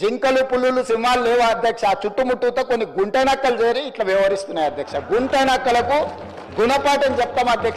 జింకలు పులులు సింహాలు లేవా అధ్యక్ష? ఆ చుట్టుముట్టుతో కొన్ని గుంట నక్కలు చేరి ఇట్లా వ్యవహరిస్తున్నాయి అధ్యక్ష. గుంట నక్కలకు గుణపాఠం చెప్తాం అధ్యక్ష.